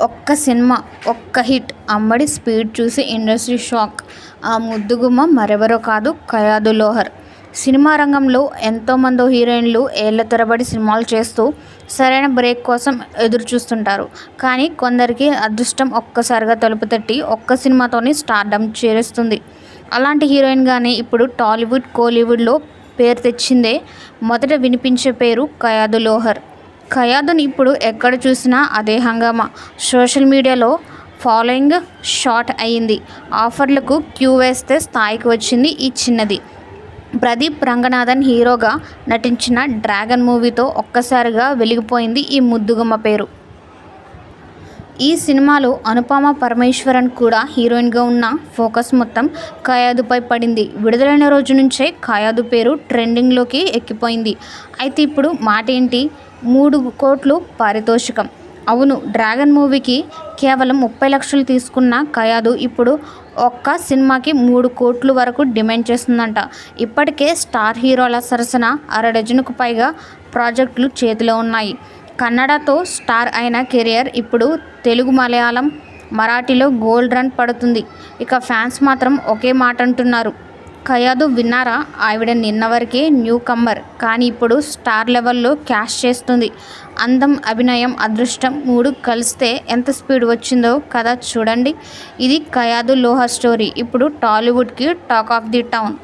ఒక్క సినిమా ఒక్క హిట్. అమ్మడి స్పీడ్ చూసి ఇండస్ట్రీ షాక్. ఆ ముద్దుగుమ్మ మరెవరో కాదు కయాదు లోహర్. సినిమా రంగంలో ఎంతోమందో హీరోయిన్లు ఏళ్ళ తరబడి సినిమాలు చేస్తూ సరైన బ్రేక్ కోసం ఎదురు చూస్తుంటారు. కానీ కొందరికి అదృష్టం ఒక్కసారిగా తలుపు తట్టి ఒక్క సినిమాతోనే స్టార్డమ్ చేరుస్తుంది. అలాంటి హీరోయిన్ కానీ ఇప్పుడు టాలీవుడ్ కోలీవుడ్లో పేరు తెచ్చిందే మొదట వినిపించే పేరు కయాదు లోహర్. ఖయాదుని ఇప్పుడు ఎక్కడ చూసినా అదే హంగామా. సోషల్ మీడియాలో ఫాలోయింగ్ షార్ట్ అయ్యింది. ఆఫర్లకు క్యూ వేస్తే స్థాయికి వచ్చింది ఈ చిన్నది. ప్రదీప్ రంగనాథన్ హీరోగా నటించిన డ్రాగన్ మూవీతో ఒక్కసారిగా వెలిగిపోయింది ఈ ముద్దుగుమ్మ పేరు. ఈ సినిమాలో అనుపమ పరమేశ్వరన్ కూడా హీరోయిన్గా ఉన్న ఫోకస్ మొత్తం ఖయాదుపై పడింది. విడుదలైన రోజు నుంచే ఖయాదు పేరు ట్రెండింగ్లోకి ఎక్కిపోయింది. అయితే ఇప్పుడు మాట ఏంటి? మూడు కోట్లు పారితోషికం. అవును డ్రాగన్ మూవీకి కేవలం ముప్పై లక్షలు తీసుకున్న కయాదు ఇప్పుడు ఒక్క సినిమాకి మూడు కోట్ల వరకు డిమాండ్ చేస్తుందంట. ఇప్పటికే స్టార్ హీరోల సరసన అర డజనుకు పైగా ప్రాజెక్టులు చేతిలో ఉన్నాయి. కన్నడతో స్టార్ అయిన కెరియర్ ఇప్పుడు తెలుగు మలయాళం మరాఠీలో గోల్డ్ రన్ పడుతుంది. ఇక ఫ్యాన్స్ మాత్రం ఒకే మాట అంటున్నారు కయాదు విన్నారా? ఆవిడ నిన్న వరకే న్యూ కమ్మర్ కానీ ఇప్పుడు స్టార్ లెవెల్లో క్యాష్ చేస్తుంది. అందం అభినయం అదృష్టం మూడు కలిస్తే ఎంత స్పీడ్ వచ్చిందో కదా చూడండి. ఇది కయాదు లోహ స్టోరీ. ఇప్పుడు టాలీవుడ్కి టాక్ ఆఫ్ ది టౌన్.